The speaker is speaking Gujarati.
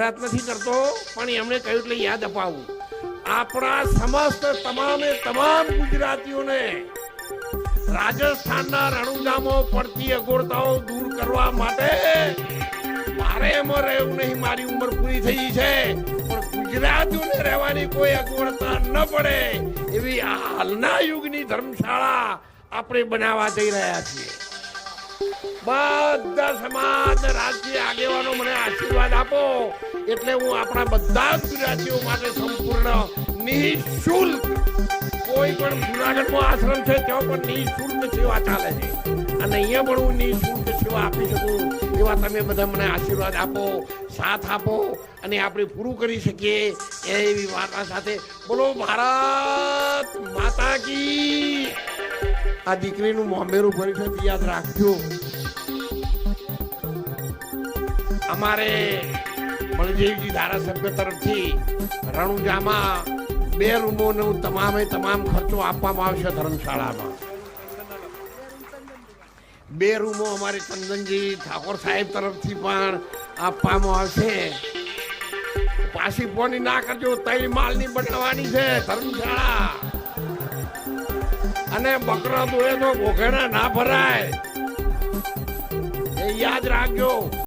જાહેરાત નથી કરતો, પણ એમણે કહ્યું એટલે યાદ અપાવું. આપણા સમસ્ત તમામે તમામ ગુજરાતીઓને રાજસ્થાનના રણુજામાં પડતી અગવડતાઓ દૂર કરવા માટે મારે એમાં રહેવું નહીં, મારી ઉંમર પૂરી થઈ છે. પણ ગુજરાતીઓને રહેવાની કોઈ અગવડતા ન પડે એવી હાલના યુગની ધર્મશાળા આપણે બનાવવા જઈ રહ્યા છીએ. બધા સમાજ, રાજકીય આગેવાનો મને આશીર્વાદ આપો. એટલે હું આપણા બધા ગુજરાતીઓ માટે સંપૂર્ણ નિઃશુલ્ક કોઈ પણ જુનાગઢમાં આશ્રમ છે, ત્યાં પણ નિઃશુલ્ક સેવા ચાલે છે. અને અહીંયા પણ હું નિઃશુલ્ક સેવા આપી શકું એવા તમે બધા મને આશીર્વાદ આપો, સાથ આપો અને આપણે પૂરું કરી શકીએ એવી વાર્તા સાથે. બોલો, ભારત માતા કી. આ દીકરીનું મોંબેરું ભર્યું યાદ રાખજો. અમારે બળદેવજી ધારાસભ્ય તરફથી રણુજામાં બે રૂમોનો તમામે તમામ ખર્ચો આપવામાં આવશે ધર્મશાળામાં. બે રૂમો અમારે ચંદનજી ઠાકોર સાહેબ તરફથી પણ આપવામાં આવશે. પાછી પોની ના કરજો, તૈલ માલની બનાવવાની છે ધર્મશાળા. અને બકરા દોએ તો ઘોઘેડા ના ભરાય. એ યાદ રાખજો.